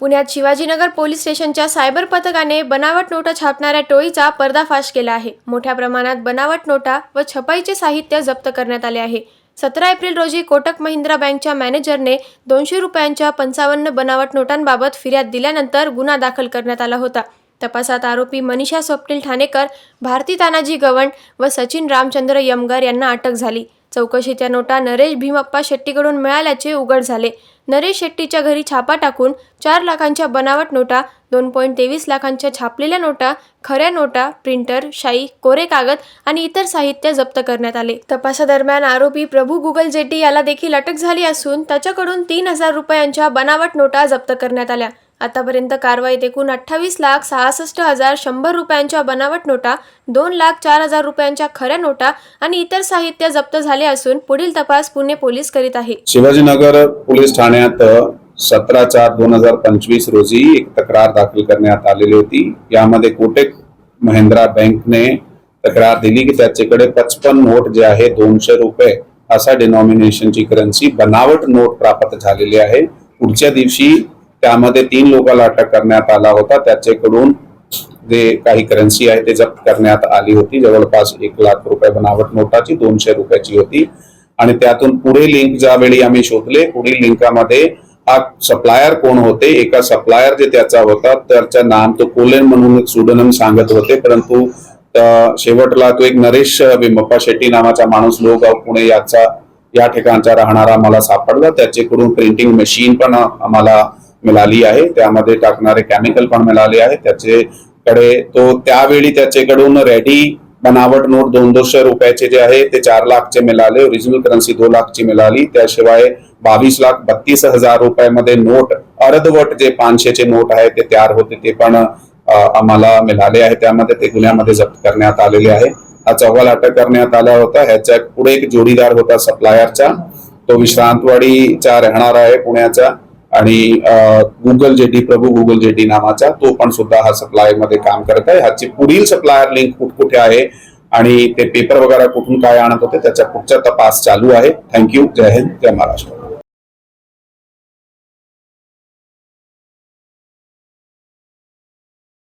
पुण्यात शिवाजीनगर पोलीस स्टेशनच्या सायबर पथकाने बनावट नोटा छापणाऱ्या टोळीचा पर्दाफाश केला आहे. मोठ्या प्रमाणात बनावट नोटा व छपाईचे साहित्य जप्त करण्यात आले आहे. सतरा एप्रिल रोजी कोटक महिंद्रा बँकच्या मॅनेजरने दोनशे रुपयांच्या पंचावन्न बनावट नोटांबाबत फिर्याद दिल्यानंतर गुन्हा दाखल करण्यात आला होता. तपासात आरोपी मनीषा स्वप्नील ठाणेकर भारती तानाजी गवंड व सचिन रामचंद्र यमगर यांना अटक झाली. चौकशीच्या नोटा नरेश भीमप्पा शेट्टीकडून मिळाल्याचे उघड झाले. नरेश शेट्टीच्या घरी छापा टाकून चार लाखांच्या बनावट नोटा दोन पॉईंट तेवीस लाखांच्या छापलेल्या नोटा खऱ्या नोटा प्रिंटर शाई कोरे कागद आणि इतर साहित्य जप्त करण्यात आले. तपासादरम्यान आरोपी प्रभू गुगल जेटी याला देखील अटक झाली असून त्याच्याकडून तीन हजार रुपयांच्या बनावट नोटा जप्त करण्यात आल्या. आतापर्यंत कारवाईत एकूण अठ्ठावीस लाख सहासष्ट हजार शंभर रुपयांच्या बनावट नोटा दोन लाख चार हजार रुपयांच्या खऱ्या नोटा आणि इतर साहित्य जप्त झाले असून पुढील तपास पुणे पोलीस करीत आहे. शिवाजीनगर पोलीस ठाण्यात सतरा चार दोन हजार पंचवीस रोजी एक तक्रार दाखल करण्यात आलेली होती. यामध्ये कोटेक महिंद्रा बँकने तक्रार दिली की त्याच्याकडे पचपन नोट जे आहे दोनशे रुपये असा डिनॉमिनेशनची करन्सी बनावट नोट प्राप्त झालेली आहे. पुढच्या दिवशी त्यामध्ये तीन लोकांना अटक करण्यात आला होता. त्याच्याकडून जे काही करन्सी आहे ते जप्त करण्यात आली होती. जवळपास एक लाख रुपये बनावट नोटाची दोनशे रुपयाची होती. आणि त्यातून पुढे लिंक ज्यावेळी आम्ही शोधले पुढील लिंकामध्ये हा सप्लायर कोण होते? एका सप्लायर जे त्याचा होता त्याचं नाम तो कोलेन म्हणून सुडनम सांगत होते. परंतु शेवटला तो एक नरेश विमप्पा शेट्टी नावाचा माणूस लोक पुणे याचा या ठिकाणचा राहणारा मला सापडला. त्याच्याकडून प्रिंटिंग मशीन पण आम्हाला मिळाली आहे. त्यामध्ये टाकणारे केमिकल पण मिळाले आहे त्याचेकडे तो त्यावेळी त्याच्याकडून रेडी बनावट नोट दोन दोनशे रुपयाचे जे आहे ते चार लाखचे मिळाले. ओरिजिनल करन्सी दोन लाखची मिळाली. त्याशिवाय बावीस लाख बत्तीस हजार रुपयामध्ये नोट अर्धवट जे पाचशेचे नोट आहे ते तयार होते ते पण आम्हाला मिळाले आहे. त्यामध्ये ते गुन्ह्यामध्ये जप्त करण्यात आलेले आहे. हा चौघाला अटक करण्यात आला होता. ह्याच्या पुढे एक जोडीदार होता सप्लायरचा तो विश्रांतवाडीचा राहणार आहे पुण्याचा. आणि Google JT Prabhu Google JT नावाचा तो पण सुद्धा हा सप्लायमध्ये काम करत आहे. ह्याची पुढील सप्लायर लिंक कुठे आहे आणि ते पेपर वगैरे कुठून काय आणत होते त्याचा पुढचा तपास चालू आहे. थँक्यू जय हिंद. जय महाराष्ट्र.